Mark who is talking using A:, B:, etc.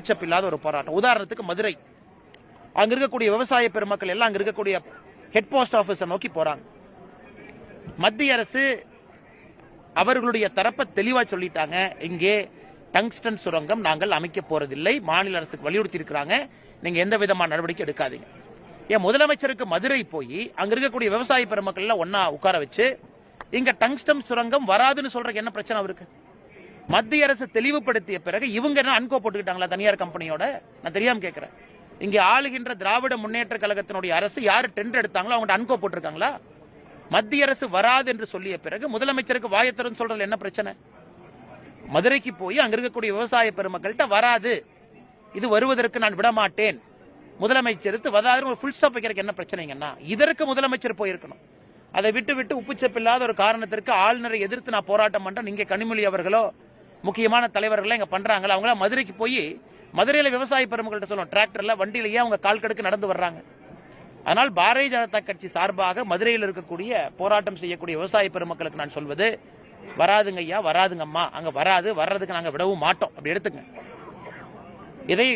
A: பிச்சப்பில்லாத ஒரு போராட்டம். உதாரணத்துக்கு மதுரை. அங்க இருக்கக்கூடிய விவசாய பெருமக்கள் எல்லாம் அங்க இருக்கக்கூடிய ஹெட் போஸ்ட் ஆபீஸை நோக்கி போறாங்க. மத்திய அரசு அவர்களுடைய தரப்பை தெளிவா சொல்லிட்டாங்க. இங்கே டங்ஸ்டன் சுரங்கம் நாங்கள் அமைக்க போறதில்லை. மாநில அரசுக்கு வலியுறுத்தி இருக்கிறாங்க நீங்க எந்த விதமான நடவடிக்கை எடுக்காதீங்க. என் முதலமைச்சருக்கு மதுரை போய் அங்க இருக்கக்கூடிய விவசாய பெருமக்கள் எல்லாம் ஒன்னா உட்கார வச்சு இங்க டங்ஸ்டம் சுரங்கம் வராதுன்னு சொல்றதுக்கு என்ன பிரச்சனை அவருக்கு? மத்திய அரசு தெளிவுபடுத்திய பிறகு இவங்க என்ன அன்கோ போட்டுக்கிட்டாங்களா தனியார் கம்பெனியோட? நான் தெரியாம கேட்கிறேன் இங்க ஆளுகின்ற திராவிட முன்னேற்ற கழகத்தினுடைய அரசு யாரு டெண்டர் எடுத்தாங்களோ அவங்க அன்கோ போட்டிருக்காங்களா? மத்திய அரசு வராது என்று சொல்லிய பிறகு முதலமைச்சருக்கு வாயத்தரும் சொல்றது என்ன பிரச்சனை? மதுரைக்கு போய் அங்க இருக்கக்கூடிய விவசாய பெருமக்கள்கிட்ட வராது. இது வருவதற்கு நான் விட மாட்டேன் முதலமைச்சருக்கு வராது. ஒரு ஃபுல் ஸ்டாப் வைக்கிறதுக்கு என்ன பிரச்சனைங்கன்னா இதற்கு முதலமைச்சர் போயிருக்கணும். அதை விட்டு விட்டு உப்புச்சப்பில்லாத ஒரு காரணத்திற்கு ஆளுநரை எதிர்த்து நான் போராட்டம் பண்றேன். இங்க கனிமொழி அவர்களோ முக்கியமான தலைவர்கள் இங்க பண்றாங்களா அவங்கள மதுரைக்கு போய் மதுரையில விவசாய பெருமக்கள்கிட்ட சொல்லுவோம் டிராக்டர்ல வண்டியிலேயே அவங்க கால் கடுக்கு நடந்து வர்றாங்க? அதனால் பாரதிய ஜனதா கட்சி சார்பாக மதுரையில் இருக்கக்கூடிய போராட்டம் செய்யக்கூடிய விவசாய பெருமக்களுக்கு நான் சொல்வது வராதுங்க ஐயா வராதுங்க அம்மா அங்க வராது வர்றதுக்கு நாங்க விடவும் மாட்டோம். அப்படி எடுத்துங்க இதை